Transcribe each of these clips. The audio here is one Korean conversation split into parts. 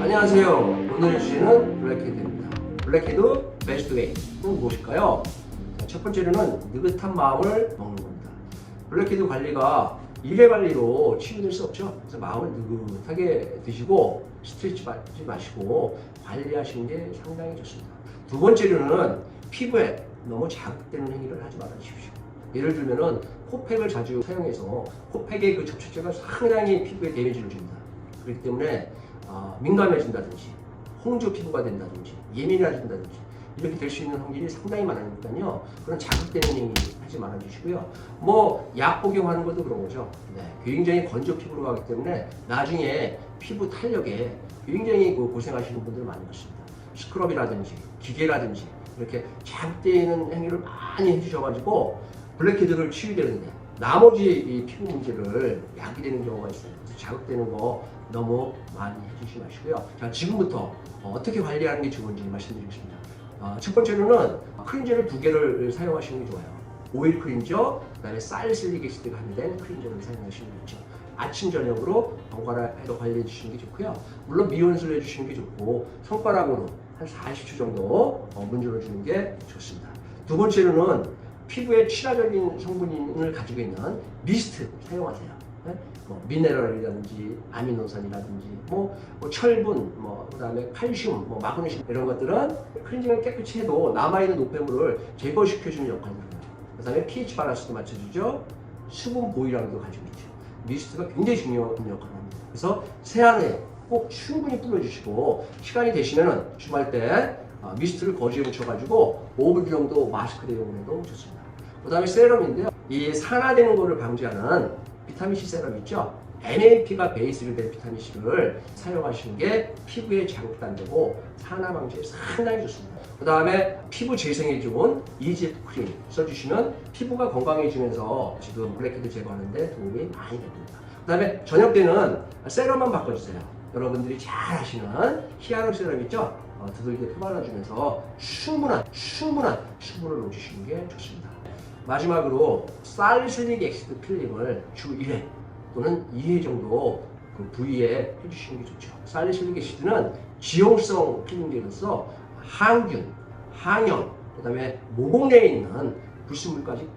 안녕하세요. 오늘 주제는 블랙헤드입니다. 블랙헤드 베스트 웨이는 무엇일까요? 자, 첫 번째로는 느긋한 마음을 먹는 겁니다. 블랙헤드 관리가 일회 관리로 치유될 수 없죠. 그래서 마음을 느긋하게 드시고 스트레치 받지 마시고 관리하시는 게 상당히 좋습니다. 두 번째로는 피부에 너무 자극되는 행위를 하지 말아 주십시오. 예를 들면은 코팩을 자주 사용해서 코팩의 그 접촉제가 상당히 피부에 데미지를 줍니다. 그렇기 때문에 아, 민감해진다든지 홍조 피부가 된다든지 예민해진다든지 이렇게 될 수 있는 확률이 상당히 많으니까요. 그런 자극되는 행위 하지 말아 주시고요. 뭐 약 복용하는 것도 그런 거죠. 네, 굉장히 건조 피부로 가기 때문에 나중에 피부 탄력에 굉장히 그 고생하시는 분들 많이 봤습니다. 스크럽이라든지 기계라든지 이렇게 자극되는 행위를 많이 해주셔가지고 블랙헤드를 치유되는데 나머지 이 피부 문제를 야기 되는 경우가 있어요. 자극되는 거 너무 많이 해주시 마시고요. 자, 지금부터 어떻게 관리하는 게 좋은지 말씀드리겠습니다. 어, 첫 번째로는 크린저를 두 개를 사용하시는 게 좋아요. 오일 크린저, 그다음에 살실릭 애시드가 함유된 크린저를 사용하시는 게 좋죠. 아침 저녁으로 번갈아서 관리해 주시는 게 좋고요. 물론 미온수를 해주시는 게 좋고 손가락으로 한 40초 정도 어, 문질러 주는 게 좋습니다. 두 번째로는 피부에 친화적인 성분을 가지고 있는 미스트 사용하세요. 네? 뭐 미네랄이라든지 아미노산이라든지 뭐, 뭐 철분, 뭐 그다음에 칼슘, 뭐 마그네슘 이런 것들은 클렌징을 깨끗이 해도 남아있는 노폐물을 제거시켜주는 역할을 해요. 그다음에 pH 밸런스도 맞춰주죠. 수분 보유량도 가지고 있죠. 미스트가 굉장히 중요한 역할을 합니다. 그래서 세안에 꼭 충분히 뿌려주시고 시간이 되시면은 주말 때 어, 미스트를 거즈에 묻혀가지고 5분 정도 마스크 대용을 해도 좋습니다. 그 다음에 세럼인데요. 이 산화되는 것을 방지하는 비타민C 세럼 있죠? NAP가 베이스로 된 비타민C를 사용하시는 게 피부에 자극도 안 되고 산화 방지에 상당히 좋습니다. 그 다음에 피부 재생에 좋은 EGF 크림 써주시면 피부가 건강해지면서 지금 블랙헤드 제거하는데 도움이 많이 됩니다. 그 다음에 저녁 때는 세럼만 바꿔주세요. 여러분들이 잘 아시는 히아루 세럼 있죠? 어, 두들겨 펴발라주면서 충분한, 충분한 수분을 넣어주시는 게 좋습니다. 마지막으로 살리실릭 엑시드 필링을 주 1회 또는 2회 정도 그 부위에 해주시는 게 좋죠. 살리실릭 엑시드는 지용성 필링제로서 항균, 항염, 그 다음에 모공 내에 있는 불순물까지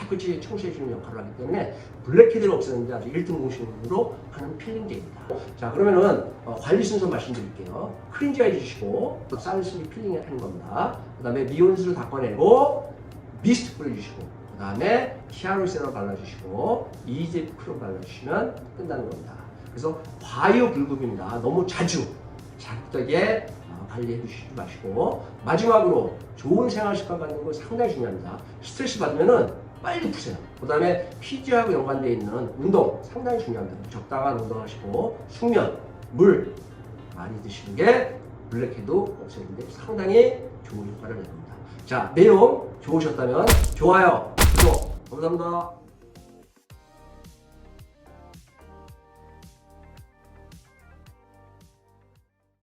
깨끗이 청소해 주는 역할을 하기 때문에 블랙헤드를 없애는데 아주 1등 공신으로 하는 필링제입니다. 자 그러면은 어, 관리 순서 말씀드릴게요. 크린지 해주시고 또 살리실릭 필링 하는 겁니다. 그 다음에 미온수를 닦아내고 미스트 뿌려주시고 그 다음에 히아루세럼 발라주시고 이제 크롬 발라주시면 끝나는 겁니다. 그래서 과유불급입니다. 너무 자주 어, 관리해 주시지 마시고 마지막으로 좋은 생활 습관 갖는 거 상당히 중요합니다. 스트레스 받으면은 빨리 푸세요. 그 다음에 피지하고 연관되어 있는 운동 상당히 중요합니다. 적당한 운동하시고 숙면, 물 많이 드시는 게 블랙헤드 없애는데 상당히 좋은 효과를 냅니다. 자, 내용 좋으셨다면 좋아요, 구독, 감사합니다.